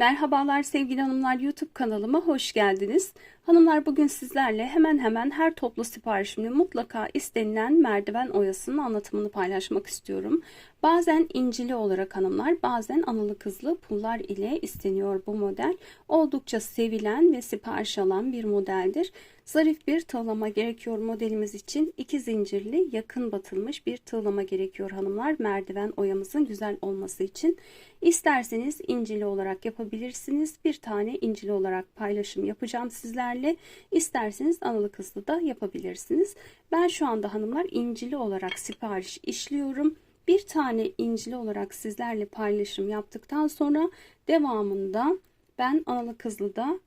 Merhabalar sevgili hanımlar YouTube kanalıma hoş geldiniz. Hanımlar bugün sizlerle hemen hemen her toplu siparişimde mutlaka istenilen merdiven oyasının anlatımını paylaşmak istiyorum. Bazen incili olarak hanımlar bazen analı kızlı pullar ile isteniyor bu model. Oldukça sevilen ve sipariş alan bir modeldir. Zarif bir tığlama gerekiyor modelimiz için. iki zincirli yakın batılmış bir tığlama gerekiyor hanımlar. Merdiven oyamızın güzel olması için. İsterseniz incili olarak yapabilirsiniz. Bir tane incili olarak paylaşım yapacağım sizlerle. İsterseniz analı kızlı da yapabilirsiniz. Ben şu anda hanımlar incili olarak sipariş işliyorum. Bir tane incili olarak sizlerle paylaşım yaptıktan sonra devamında ben analı kızlı da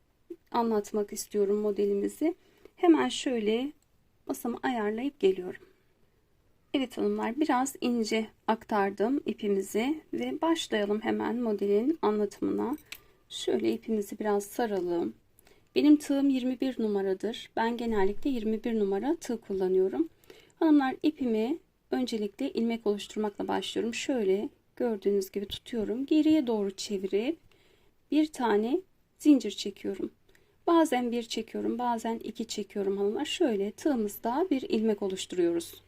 anlatmak istiyorum modelimizi. Hemen şöyle masamı ayarlayıp geliyorum. Evet hanımlar biraz ince aktardım ipimizi ve başlayalım hemen modelin anlatımına. Şöyle ipimizi biraz saralım. Benim tığım 21 numaradır. Ben genellikle 21 numara tığ kullanıyorum. Hanımlar ipimi öncelikle ilmek oluşturmakla başlıyorum. Şöyle gördüğünüz gibi tutuyorum. Geriye doğru çevirip bir tane zincir çekiyorum. Bazen bir çekiyorum, bazen iki çekiyorum hanımlar. Şöyle tığımızda bir ilmek oluşturuyoruz.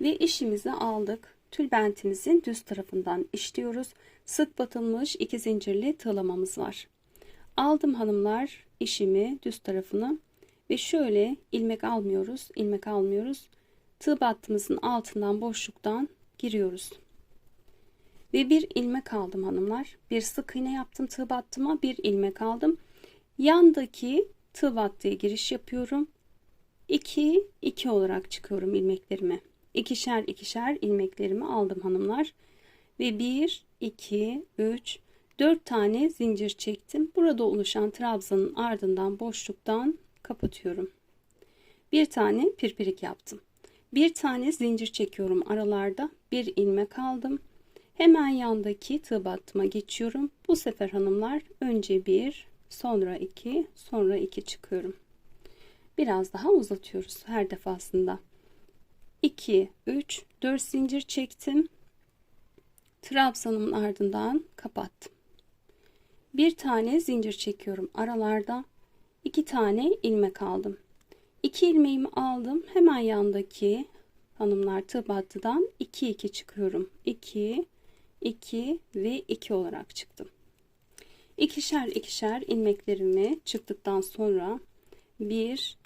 Ve işimizi aldık. Tülbentimizin düz tarafından işliyoruz. Sık batılmış iki zincirli tığlamamız var. Aldım hanımlar işimi düz tarafını ve şöyle ilmek almıyoruz, ilmek almıyoruz. Tığ battımızın altından boşluktan giriyoruz. Ve bir ilmek aldım hanımlar. Bir sık iğne yaptım tığ battıma, bir ilmek aldım. Yandaki tığ battıya giriş yapıyorum. 2 2 olarak çıkıyorum ilmeklerimi. İkişer ikişer ilmeklerimi aldım hanımlar. Ve 1 2 3 4 tane zincir çektim. Burada oluşan trabzanın ardından boşluktan kapatıyorum. Bir tane pirpirik yaptım. Bir tane zincir çekiyorum aralarda. Bir ilmek aldım. Hemen yandaki tığ battıma geçiyorum. Bu sefer hanımlar önce bir, sonra iki, sonra iki çıkıyorum. Biraz daha uzatıyoruz her defasında. 2, 3, 4 zincir çektim. Trabzanımın ardından kapattım. Bir tane zincir çekiyorum aralarda. iki tane ilmek aldım. İki ilmeğimi aldım. Hemen yandaki hanımlar tığ battıdan 2 2 çıkıyorum. 2 2 ve 2 olarak çıktım. İkişer ikişer ilmeklerimi çıktıktan sonra 1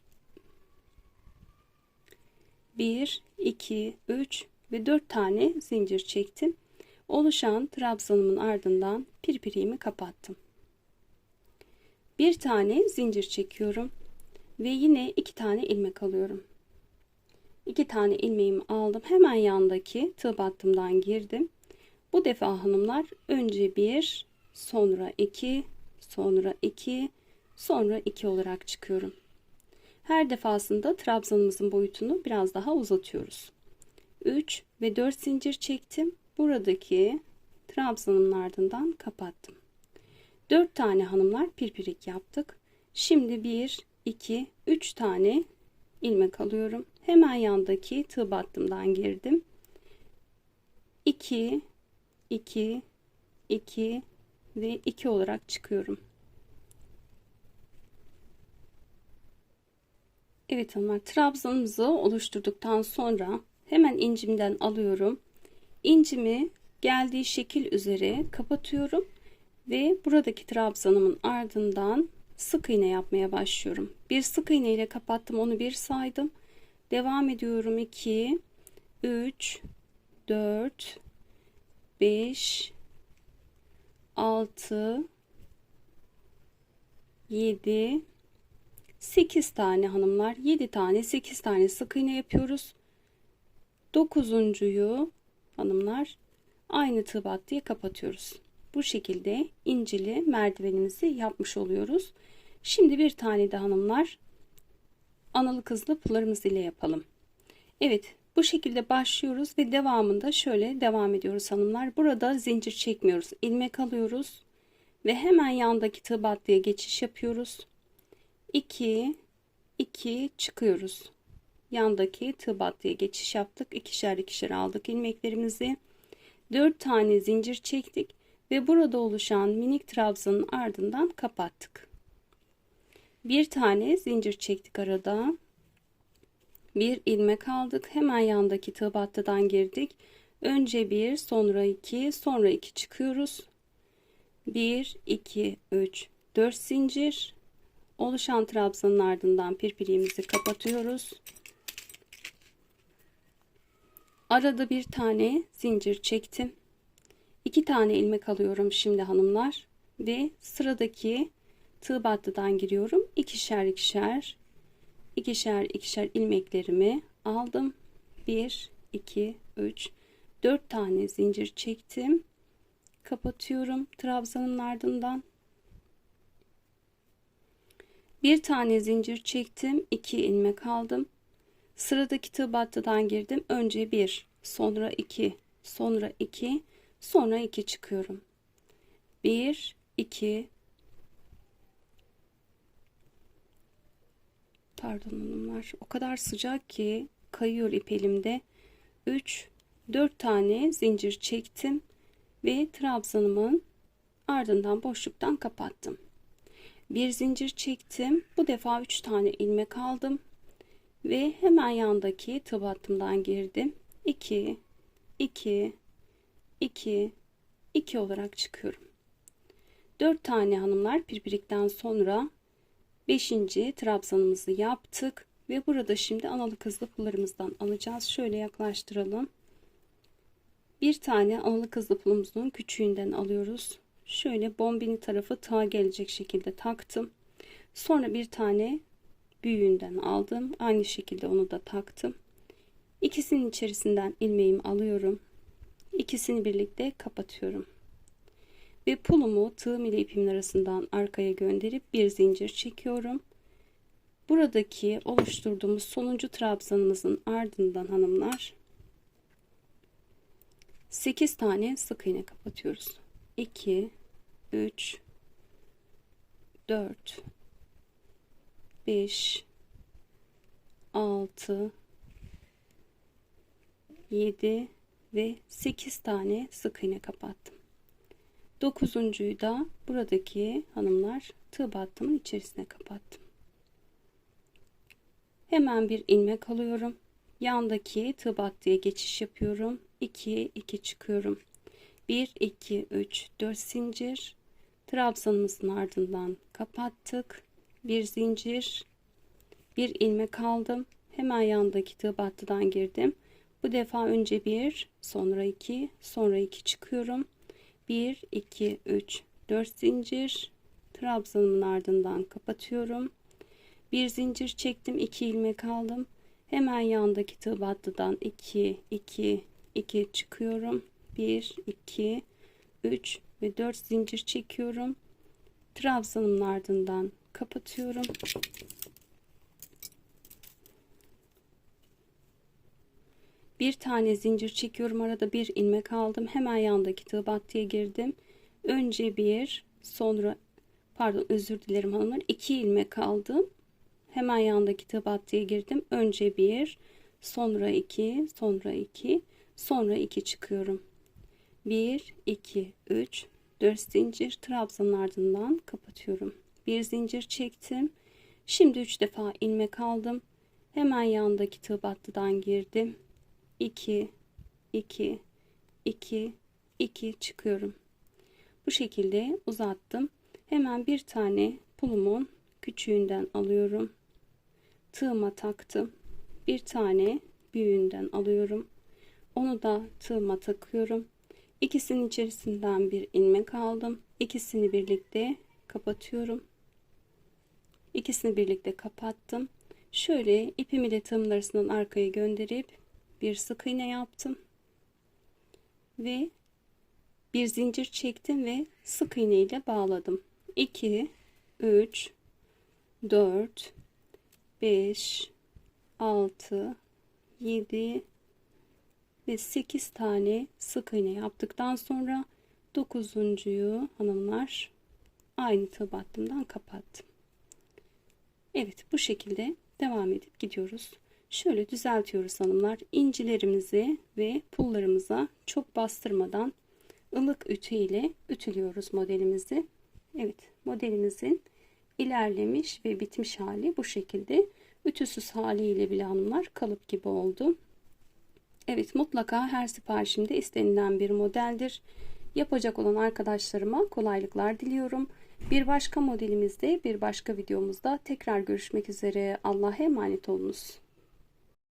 1 2 3 ve 4 tane zincir çektim. Oluşan trabzanımın ardından pirpiriğimi kapattım. Bir tane zincir çekiyorum ve yine iki tane ilmek alıyorum. İki tane ilmeğimi aldım. Hemen yandaki tığ battımdan girdim. Bu defa hanımlar önce bir, sonra iki, sonra iki, sonra iki olarak çıkıyorum. Her defasında trabzanımızın boyutunu biraz daha uzatıyoruz. 3 ve 4 zincir çektim. Buradaki trabzanın ardından kapattım. 4 tane hanımlar pirpirik yaptık. Şimdi 1, 2, 3 tane ilmek alıyorum. Hemen yandaki tığ battımdan girdim. 2, 2, 2 ve 2 olarak çıkıyorum. Evet hanımlar trabzanımızı oluşturduktan sonra hemen incimden alıyorum. İncimi geldiği şekil üzere kapatıyorum ve buradaki trabzanımın ardından sık iğne yapmaya başlıyorum. Bir sık iğne ile kapattım onu bir saydım. Devam ediyorum 2 3 4 5 6 7 8 tane hanımlar 7 tane 8 tane sık iğne yapıyoruz. 9'uncuyu hanımlar aynı tığ battıya kapatıyoruz. Bu şekilde incili merdivenimizi yapmış oluyoruz. Şimdi bir tane de hanımlar analı kızlı pullarımız ile yapalım. Evet bu şekilde başlıyoruz ve devamında şöyle devam ediyoruz hanımlar. Burada zincir çekmiyoruz. ilmek alıyoruz ve hemen yandaki tığ battıya geçiş yapıyoruz. 2 2 çıkıyoruz. Yandaki tığ battıya geçiş yaptık. ikişer ikişer aldık ilmeklerimizi. 4 tane zincir çektik ve burada oluşan minik trabzanın ardından kapattık. Bir tane zincir çektik arada. Bir ilmek aldık. Hemen yandaki tığ girdik. Önce bir, sonra iki, sonra iki çıkıyoruz. 1, 2, 3, 4 zincir. Oluşan trabzanın ardından pirpiriğimizi kapatıyoruz. Arada bir tane zincir çektim. İki tane ilmek alıyorum şimdi hanımlar. Ve sıradaki tığ battıdan giriyorum. İkişer ikişer, ikişer ikişer ilmeklerimi aldım. 1, 2, 3, 4 tane zincir çektim. Kapatıyorum trabzanın ardından. Bir tane zincir çektim. 2 ilmek aldım. Sıradaki tığ battıdan girdim. Önce 1, sonra 2, sonra 2, sonra 2 çıkıyorum. 1, 2, pardon hanımlar o kadar sıcak ki kayıyor ip elimde 3 4 tane zincir çektim ve trabzanımın ardından boşluktan kapattım. Bir zincir çektim bu defa 3 tane ilmek aldım ve hemen yandaki tığ battımdan girdim. 2 2 2 2 olarak çıkıyorum 4 tane hanımlar birbirikten sonra 5. trabzanımızı yaptık ve burada şimdi analı kızlı pullarımızdan alacağız. Şöyle yaklaştıralım. Bir tane analı kızlı pulumuzun küçüğünden alıyoruz. Şöyle bombini tarafı tığa gelecek şekilde taktım. Sonra bir tane büyüğünden aldım. Aynı şekilde onu da taktım. İkisinin içerisinden ilmeğimi alıyorum. İkisini birlikte kapatıyorum ve pulumu tığım ile ipimin arasından arkaya gönderip bir zincir çekiyorum. Buradaki oluşturduğumuz sonuncu trabzanımızın ardından hanımlar 8 tane sık iğne kapatıyoruz. 2 3 4 5 6 7 ve 8 tane sık iğne kapattım. Dokuzuncuyu da buradaki hanımlar tığ battımın içerisine kapattım. Hemen bir ilmek alıyorum. Yandaki tığ battıya geçiş yapıyorum. 2 2 çıkıyorum. 1 2 3 4 zincir. Trabzanımızın ardından kapattık. Bir zincir. Bir ilmek aldım. Hemen yandaki tığ battıdan girdim. Bu defa önce bir, sonra iki, sonra iki çıkıyorum. 1 2 3 4 zincir. Trabzanımın ardından kapatıyorum. Bir zincir çektim 2 ilmek aldım. Hemen yandaki tığ battıdan 2 2 2 çıkıyorum. 1 2 3 ve 4 zincir çekiyorum. Trabzanımın ardından kapatıyorum bir tane zincir çekiyorum arada bir ilmek aldım hemen yandaki tığ battıya girdim. Önce bir sonra pardon özür dilerim hanımlar iki ilmek aldım. Hemen yandaki tığ battıya girdim. Önce bir sonra iki sonra iki sonra iki çıkıyorum. 1 2 3 4 zincir trabzanın ardından kapatıyorum. Bir zincir çektim. Şimdi 3 defa ilmek aldım. Hemen yandaki tığ battıdan girdim 2 2 2 2 çıkıyorum. Bu şekilde uzattım. Hemen bir tane pulumun küçüğünden alıyorum. Tığıma taktım. Bir tane büyüğünden alıyorum. Onu da tığıma takıyorum. İkisinin içerisinden bir ilmek aldım. İkisini birlikte kapatıyorum. İkisini birlikte kapattım. Şöyle ipimi de tığımın arasından arkaya gönderip bir sık iğne yaptım ve bir zincir çektim ve sık iğne ile bağladım 2 3 4 5 6 7 ve 8 tane sık iğne yaptıktan sonra dokuzuncuyu hanımlar aynı tığ battımdan kapattım. Evet bu şekilde devam edip gidiyoruz. Şöyle düzeltiyoruz hanımlar. İncilerimizi ve pullarımıza çok bastırmadan ılık ütü ile ütülüyoruz modelimizi. Evet modelimizin ilerlemiş ve bitmiş hali bu şekilde. Ütüsüz haliyle bile hanımlar kalıp gibi oldu. Evet mutlaka her siparişimde istenilen bir modeldir. Yapacak olan arkadaşlarıma kolaylıklar diliyorum. Bir başka modelimizde bir başka videomuzda tekrar görüşmek üzere. Allah'a emanet olunuz.